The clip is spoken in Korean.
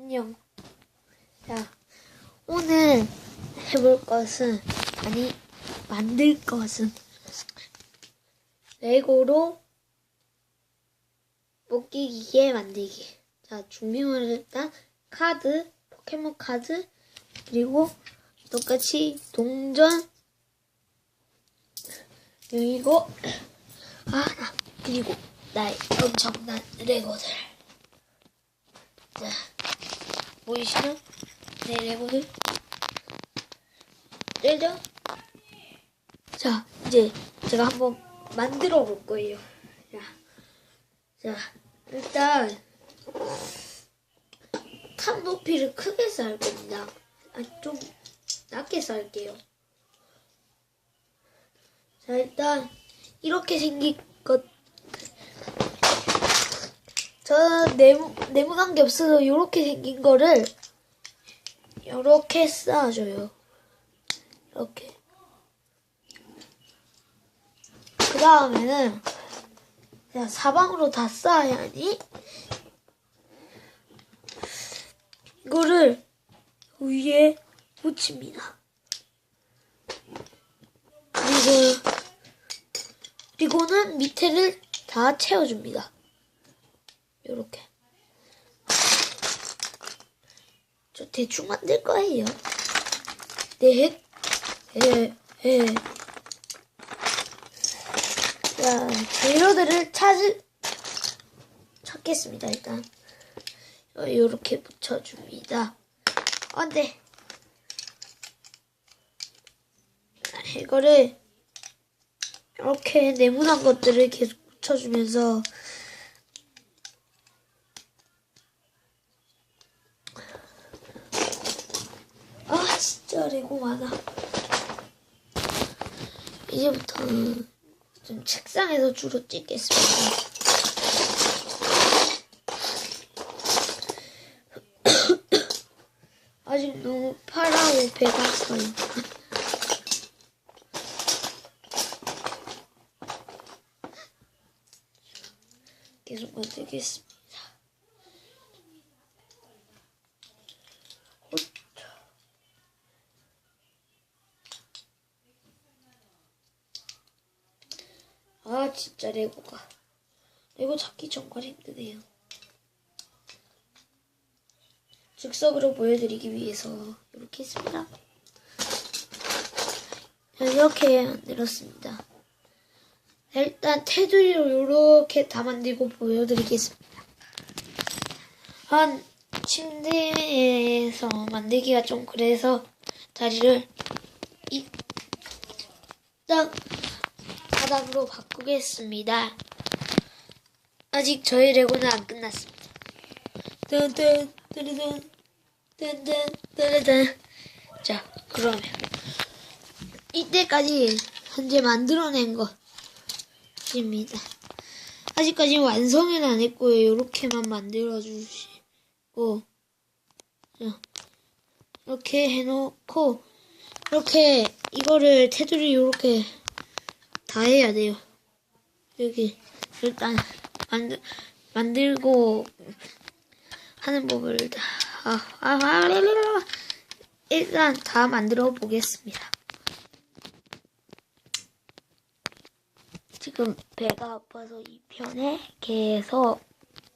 안녕. 자, 오늘 해볼 것은, 아니, 만들 것은, 레고로 뽑기 기계 만들기. 자, 준비물은 일단 카드, 포켓몬 카드, 그리고 똑같이 동전, 그리고, 아, 나, 그리고 나의 엄청난 레고들. 자, 보이시는 내 레고들? 알죠? 자, 이제 제가 한번 만들어 볼 거예요. 자, 자, 일단 탑 높이를 크게 쌀 겁니다. 아, 좀 낮게 쌀게요. 자, 일단 이렇게 생긴 것. 저는 네모, 네모난 게 없어서 이렇게 생긴 거를 이렇게 쌓아줘요. 이렇게. 그 다음에는 그냥 사방으로 다 쌓아야 하니 이거를 위에 붙입니다. 그리고 그리고는 밑에를 다 채워줍니다. 요렇게. 저 대충 만들 거예요. 네, 예, 예. 자, 재료들을 찾을, 찾겠습니다, 일단. 어, 요렇게 붙여줍니다. 안 돼. 이거를 이렇게 네모난 것들을 계속 붙여주면서 레고 많아 이제부터는 좀 책상에서 주로 찍겠습니다 아직 너무 파라고 배가 아파요 계속 만들겠습니다. 아 진짜 레고가 레고 찾기 정말 힘드네요. 즉석으로 보여드리기 위해서 이렇게 했습니다. 이렇게 만들었습니다. 일단 테두리로 이렇게 다 만들고 보여드리겠습니다. 한 침대에서 만들기가 좀 그래서 다리를 이딱 바닥으로 바꾸겠습니다. 아직 저희 레고는 안 끝났습니다. 뜬뜬 뜨르든 뜬뜬 뜨르든 자 그러면 이때까지 현재 만들어낸 것 입니다. 아직까지 완성은 안 했고요. 이렇게만 만들어 주시고 자, 이렇게 해놓고 이렇게 이거를 테두리 이렇게 다 해야 돼요. 여기 일단 만들 만들고 하는 법을 다 아, 아, 아, 일단 다 만들어 보겠습니다. 지금 배가 아파서 이 편에 계속